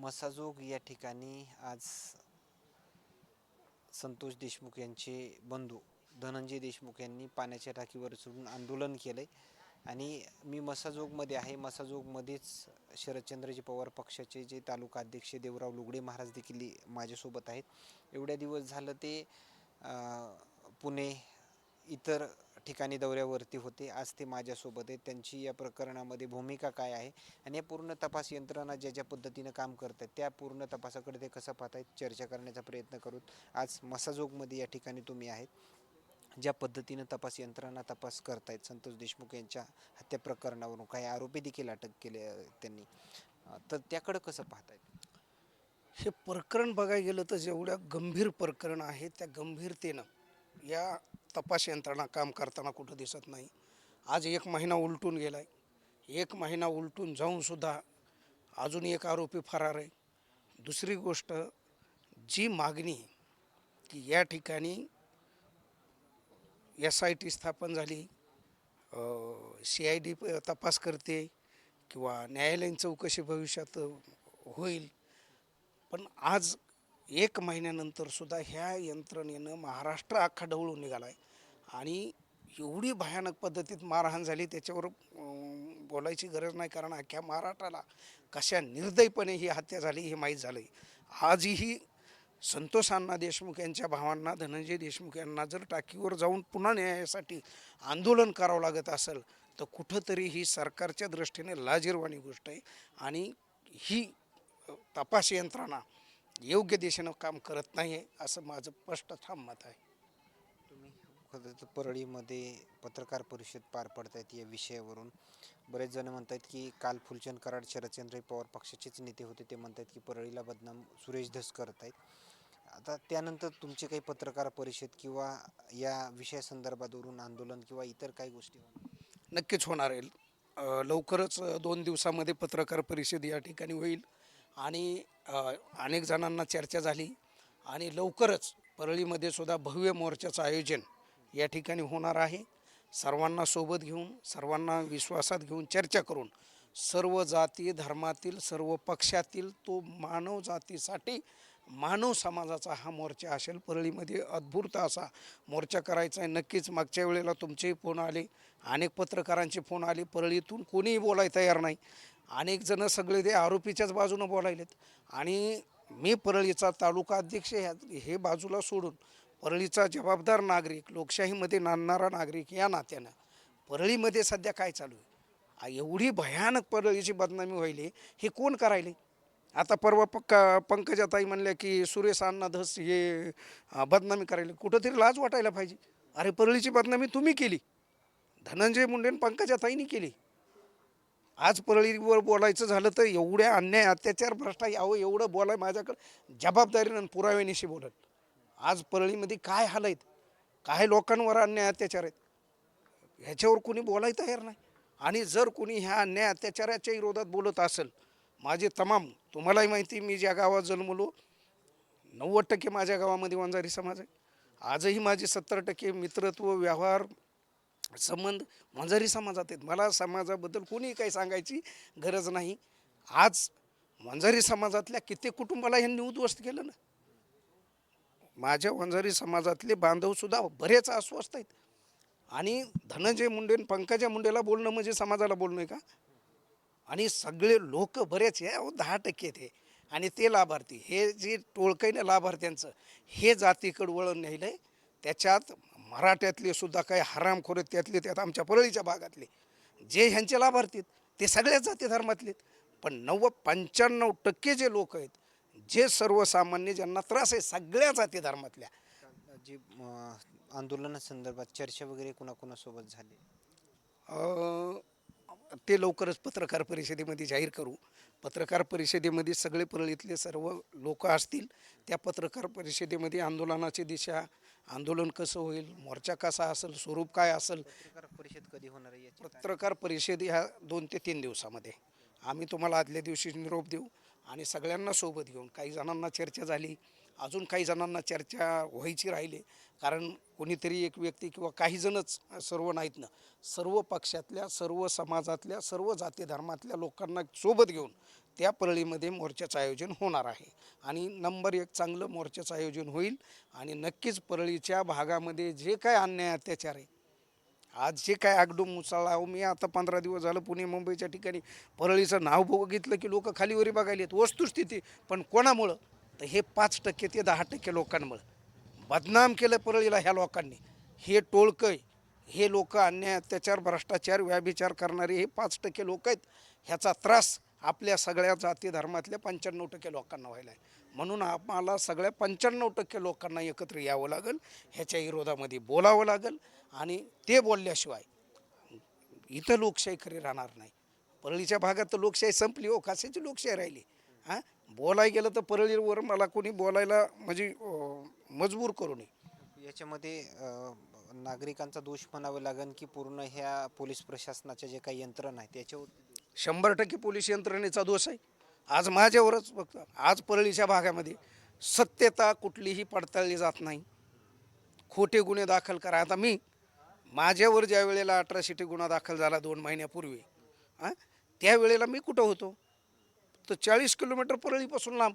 मसाजोग या ठिकाणी आज संतोष देशमुख यांचे बंधू धनंजय देशमुख यांनी पाण्याच्या टाकीवर चढून आंदोलन केलंय. आणि मी मसाजोगमध्ये आहे. मसाजोगमध्येच शरदचंद्रजी पवार पक्षाचे जे तालुका अध्यक्ष देवराव लुगडे महाराज देखील माझ्यासोबत आहेत. एवढ्या दिवस झालं ते पुणे इतर ठिकाणी दौऱ्यावरती होते. आज ते माझ्यासोबत आहेत. त्यांची या प्रकरणामध्ये भूमिका काय आहे आणि या पूर्ण तपास यंत्रणा ज्या ज्या पद्धतीनं काम करत आहेत त्या पूर्ण तपासाकडे ते कसं पाहतायत चर्चा करण्याचा प्रयत्न करू आज मसाजोगमध्ये या ठिकाणी तुम्ही आहेत. ज्या पद्धतीनं तपास यंत्रणा तपास करतायत संतोष देशमुख यांच्या हत्या प्रकरणावरून काही आरोपी देखील अटक केले त्यांनी. तर त्याकडं कसं पाहतायत? हे प्रकरण बघायला गेलं तर जेवढ्या गंभीर प्रकरण आहे त्या गंभीरतेनं या तपास यंत्रणा काम करताना कुठं दिसत नाही. आज एक महिना उलटून गेला आहे एक महिना उलटून जाऊनसुद्धा अजून एक आरोपी फरार आहे. दुसरी गोष्ट जी मागणी की या ठिकाणी एस आय टी स्थापन झाली सी आय डी तपास करते किंवा न्यायालयीन चौकशी भविष्यात होईल. पण आज एक महिन्यानंतरसुद्धा ह्या यंत्रणेनं महाराष्ट्र अख्खा ढवळून निघाला आहे आणि एवढी भयानक पद्धतीत मारहाण झाली त्याच्यावर बोलायची गरज नाही. कारण अख्ख्या महाराष्ट्राला कशा निर्दयपणे ही हत्या झाली हे माहीत झालं आहे आजही संतोष अण्णा देशमुख यांच्या भावांना धनंजय देशमुख यांना जर टाकीवर जाऊन पुन्हा न्यायासाठी आंदोलन करावं लागत असेल तर कुठंतरी ही सरकारच्या दृष्टीने लाजीरवाणी गोष्ट आहे. आणि ही तपास यंत्रणा योग्य दिशेनं काम करत नाही आहे असं माझं स्पष्ट ठाम मत आहे. तुम्ही खरं तर परळीमध्ये पत्रकार परिषद पार पडतायत या विषयावरून. बरेच जण म्हणतात की काल फुलचंद कराड शरदचंद्र पवार पक्षाचेच नेते होते. ते म्हणतात की परळीला बदनाम सुरेश धस करत आहेत. आता त्यानंतर तुमची काही पत्रकार परिषद किंवा या विषयासंदर्भातवरून आंदोलन किंवा इतर काही गोष्टी? नक्कीच होणार आहे. लवकरच दोन दिवसामध्ये पत्रकार परिषद या ठिकाणी होईल. आणि अनेक जणांना चर्चा झाली आणि लवकरच परळीमध्ये सुद्धा भव्य मोर्चाचं आयोजन या ठिकाणी होणार आहे. सर्वांना सोबत घेऊन सर्वांना विश्वासात घेऊन चर्चा करून सर्व जाती धर्मातील सर्व पक्षातील तो मानव जातीसाठी मानव समाजाचा हा मोर्चा असेल. परळीमध्ये अद्भुत असा मोर्चा करायचा आहे. नक्कीच मागच्या वेळेला तुमचेही फोन आले अनेक पत्रकारांचे फोन आले. परळीतून कोणीही बोलायला तयार नाही. अनेक जण सगळे ते आरोपीच्याच बाजूनं बोलायलेत. आणि मी परळीचा तालुका अध्यक्ष ह्या हे बाजूला सोडून परळीचा जबाबदार नागरिक लोकशाहीमध्ये नांदणारा नागरिक या नात्यानं परळीमध्ये सध्या काय चालू आहे? एवढी भयानक परळीची बदनामी व्हायली हे कोण करायले? आता परवा पक्का पंकजाताई म्हणल्या की सुरेश अण्णा धस हे बदनामी करायला. कुठंतरी लाज वाटायला पाहिजे. अरे परळीची बदनामी तुम्ही केली. धनंजय मुंडेन पंकजाताईंनी केली. आज परळीवर बोलायचं झालं तर एवढ्या अन्याय अत्याचार भ्रष्टा यावं एवढं बोलाय माझ्याकडं जबाबदारीनं पुराव्यानिशी बोलत. आज परळीमध्ये काय हाल आहेत? काय लोकांवर अन्याय अत्याचार आहेत. ह्याच्यावर कोणी बोलायला तयार नाही. आणि जर कोणी ह्या अन्याय अत्याचाराच्या विरोधात बोलत असेल माझे तमाम तुम्हालाही माहिती मी ज्या गावात जन्मलो नव्वद टक्के माझ्या गावामध्ये वंजारी समाज आहे. आजही माझे सत्तर टक्के मित्रत्व व्यवहार संबंध वंजारी समाजात आहेत. मला समाजाबद्दल कोणी काही सांगायची गरज नाही. आज वंजारी समाजातल्या कित्येक कुटुंबाला यांनी उद्ध्वस्त केलं ना. माझ्या वंजारी समाजातले बांधवसुद्धा बरेच अस्वस्थ आहेत. आणि धनंजय मुंडे पंकजा मुंडेला बोलणं म्हणजे समाजाला बोलणं आहे का? आणि सगळे लोक बरेच आहे. अहो दहा टक्के ते आणि ते लाभार्थी हे जे टोळकईनं लाभार्थ्यांचं हे जातीकडं वळण न्यायलं आहे त्याच्यात मराठ्यातले सुद्धा काही हरामखोर आहेत त्यातले त्यात आमच्या परळीच्या भागातले. जे ह्यांचे लाभार्थी आहेत ते सगळ्याच जाती धर्मातले पण नव्वद पंच्याण्णव टक्के जे लोक आहेत जे सर्वसामान्य ज्यांना त्रास आहे सगळ्या जाती धर्मातल्या. जी आंदोलनासंदर्भात चर्चा वगैरे कुणाकुणासोबत झाली? ते लवकरच पत्रकार परिषदेमध्ये जाहीर करू. पत्रकार परिषदेमध्ये सगळे परळीतले सर्व लोक असतील त्या पत्रकार परिषदेमध्ये आंदोलनाची दिशा आंदोलन कसं होईल मोर्चा कसा असेल स्वरूप काय असेल पत्रकार परिषद कधी होणार आहे याची पत्रकार परिषद ह्या दोन ते तीन दिवसामध्ये. आम्ही तुम्हाला आदल्या दिवशी निरोप देऊ आणि सगळ्यांना सोबत घेऊन काही जणांना चर्चा झाली अजून काही जणांना चर्चा व्हायची राहिली कारण कोणीतरी एक व्यक्ती किंवा काही जणच सर्व नाहीत ना सर्व पक्षातल्या सर्व समाजातल्या सर्व जाती धर्मातल्या लोकांना सोबत घेऊन त्या परळीमध्ये मोर्चाचं आयोजन होणार आहे. आणि नंबर एक चांगलं मोर्चाचं आयोजन होईल. आणि नक्कीच परळीच्या भागामध्ये जे काय अन्याय अत्याचार आहे आज जे काय आगडूम मुसळा मी आता पंधरा दिवस झालं पुणे मुंबईच्या ठिकाणी परळीचं नाव बघितलं की लोक खालीवरी बघायला येत. वस्तुस्थिती पण कोणामुळं? तर हे पाच टक्के ते दहा टक्के लोकांमुळं. बदनाम केलं परळीला ह्या लोकांनी. हे टोळकं हे लोक अन्याय अत्याचार भ्रष्टाचार व्याभिचार करणारे हे पाच टक्के लोक आहेत. ह्याचा त्रास आपल्या सगळ्या जाती धर्मातल्या पंच्याण्णव टक्के लोकांना व्हायला आहे. म्हणून आम्हाला सगळ्या पंच्याण्णव टक्के लोकांना एकत्र यावं लागेल ह्याच्या विरोधामध्ये बोलावं लागेल आणि ते बोलल्याशिवाय इथं लोकशाही खरी राहणार नाही. परळीच्या भागात तर लोकशाही संपली हो कशाची लोकशाही राहिली. हां? बोलाय गेलं तर परळीवर मला कोणी बोलायला म्हणजे मजबूर करू नये. याच्यामध्ये नागरिकांचा दोष म्हणावं लागेल की पूर्ण ह्या पोलीस प्रशासनाच्या जे काही यंत्रणा आहे त्याच्यावर शंभर टक्के पोलीस यंत्रणेचा दोष आहे. आज माझ्यावरच फक्त आज परळीच्या भागामध्ये सत्यता कुठलीही पडताळली जात नाही. खोटे गुन्हे दाखल करा. आता मी माझ्यावर ज्या वेळेला अठराशे गुन्हा दाखल झाला दोन महिन्यापूर्वी हां त्यावेळेला मी कुठं होतो? तर चाळीस किलोमीटर परळीपासून लांब.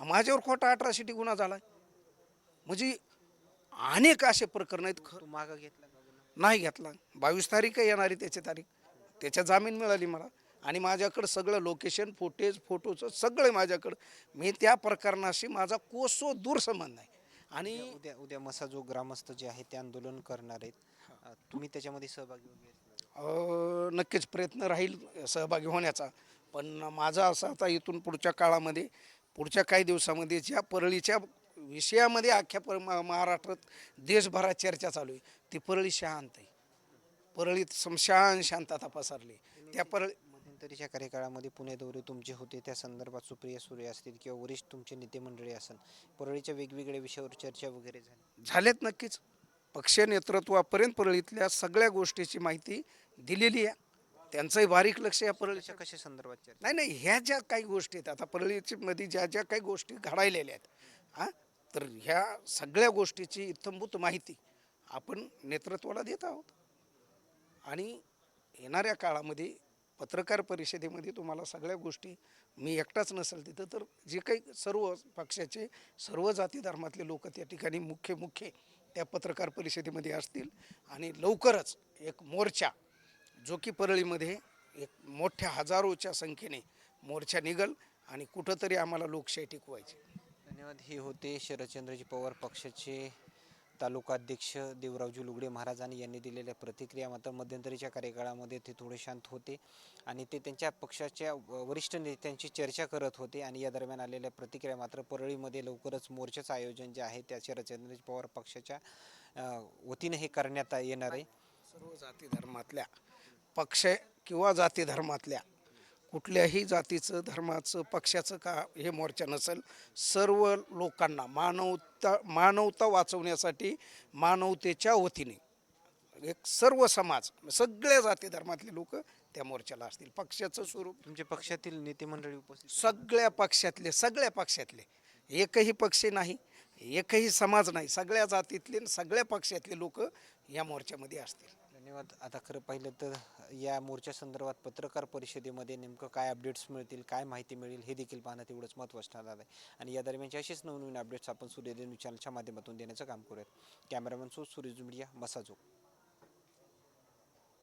माझ्यावर खोटा अठराशे गुन्हा झाला म्हणजे अनेक असे प्रकरण आहेत. ख तू मागं घेतला? नाही घेतला. बावीस तारीख आहे येणारी त्याची तारीख. त्याच्या जामीन मिळाली मला. आणि माझ्याकडं सगळं लोकेशन फुटेज फोटोचं सगळं माझ्याकडं. मी त्या प्रकरणाशी माझा कोसो दूर संबंध आहे. आणि उद्या- उद्या उद्या मसाजो ग्रामस्थ जे आहेत ते आंदोलन करणार आहेत. अ, तुम्ही त्याच्यामध्ये सहभागी वगैरे असणार? अं, नक्कीच प्रयत्न राहील सहभागी होण्याचा. पण माझा असा आता इथून पुढच्या काळामध्ये पुढच्या काही दिवसामध्ये ज्या परळीच्या विषयामध्ये अख्ख्या पर मा- महाराष्ट्रात देशभरात चर्चा चालू आहे. ती परळी शांत आहे. परळीत समशान शांतता पसरली. त्या परळी मध्यंतरीच्या कार्यकाळामध्ये पुणे दौरे तुमचे होते. त्या संदर्भात सुप्रिया सुरे असतील किंवा वरिष्ठ तुमचे नेते मंडळी असेल परळीच्या वेगवेगळ्या विषयावर चर्चा वगैरे झाली. झालेत नक्कीच. पक्ष नेतृत्वापर्यंत परळीतल्या सगळ्या गोष्टीची माहिती दिलेली आहे. त्यांचंही बारीक लक्ष या परळीच्या कशा संदर्भात चर्चा? नाही नाही ह्या ज्या काही गोष्टी आहेत आता परळीची मध्ये ज्या ज्या काही गोष्टी घडायलेल्या आहेत हां तर ह्या सगळ्या गोष्टीची इत्थंभूत माहिती आपण नेतृत्वाला देत आहोत. आणि येणाऱ्या काळामध्ये पत्रकार परिषदेमध्ये तुम्हाला सगळ्या गोष्टी मी एकटाच नसेल तिथं तर जे काही सर्व पक्षाचे सर्व जाती धर्मातले लोक त्या ठिकाणी मुख्य मुख्य त्या पत्रकार परिषदेमध्ये असतील आणि लवकरच एक मोर्चा जो की परळीमध्ये एक मोठ्या हजारोच्या संख्येने मोर्चा निघल आणि कुठंतरी आम्हाला लोकशाही टिकवायची. धन्यवाद. हे होते शरदचंद्रजी पवार पक्षाचे तालुकाध्यक्ष देवरावजी लुगडे महाराजांनी यांनी दिलेल्या प्रतिक्रिया मात्र मध्यंतरीच्या कार्यकाळामध्ये ते थोडे शांत होते आणि ते त्यांच्या पक्षाच्या वरिष्ठ नेत्यांची चर्चा करत होते आणि या दरम्यान आलेल्या प्रतिक्रिया मात्र परळीमध्ये लवकरच मोर्चाचं आयोजन जे आहे त्याचे रचंद्र पवार पक्षाच्या वतीनं हे करण्यात येणार आहे. सर्व जाती धर्मातल्या पक्ष किंवा जाती धर्मातल्या कुठल्याही जातीचं धर्माचं पक्षाचं का हे मोर्चा नसेल सर्व लोकांना मानवता मानवता वाचवण्यासाठी मानवतेच्या वतीने एक सर्व समाज सगळ्या जाती धर्मातले लोक त्या मोर्चाला असतील. पक्षाचं स्वरूप तुमच्या पक्षातील नेते मंडळी उपस्थित सगळ्या पक्षातले सगळ्या पक्षातले. एकही पक्ष नाही एकही समाज नाही सगळ्या जातीतले सगळ्या पक्षातले लोक या मोर्चामध्ये असतील. धन्यवाद. आता खरं पाहिलं तर या मोर्चा संदर्भात पत्रकार परिषदेमध्ये नेमकं काय अपडेट्स मिळतील काय माहिती मिळेल हे देखील पाहणं तेवढंच महत्त्वाचं ठरणार आहे. आणि या दरम्यानचे असेच नवनवीन अपडेट्स आपण सूर्यदेव चॅनलच्या माध्यमातून देण्याचं काम करूयात. कॅमेरामॅन सो सूर्यज मीडिया मसाजो.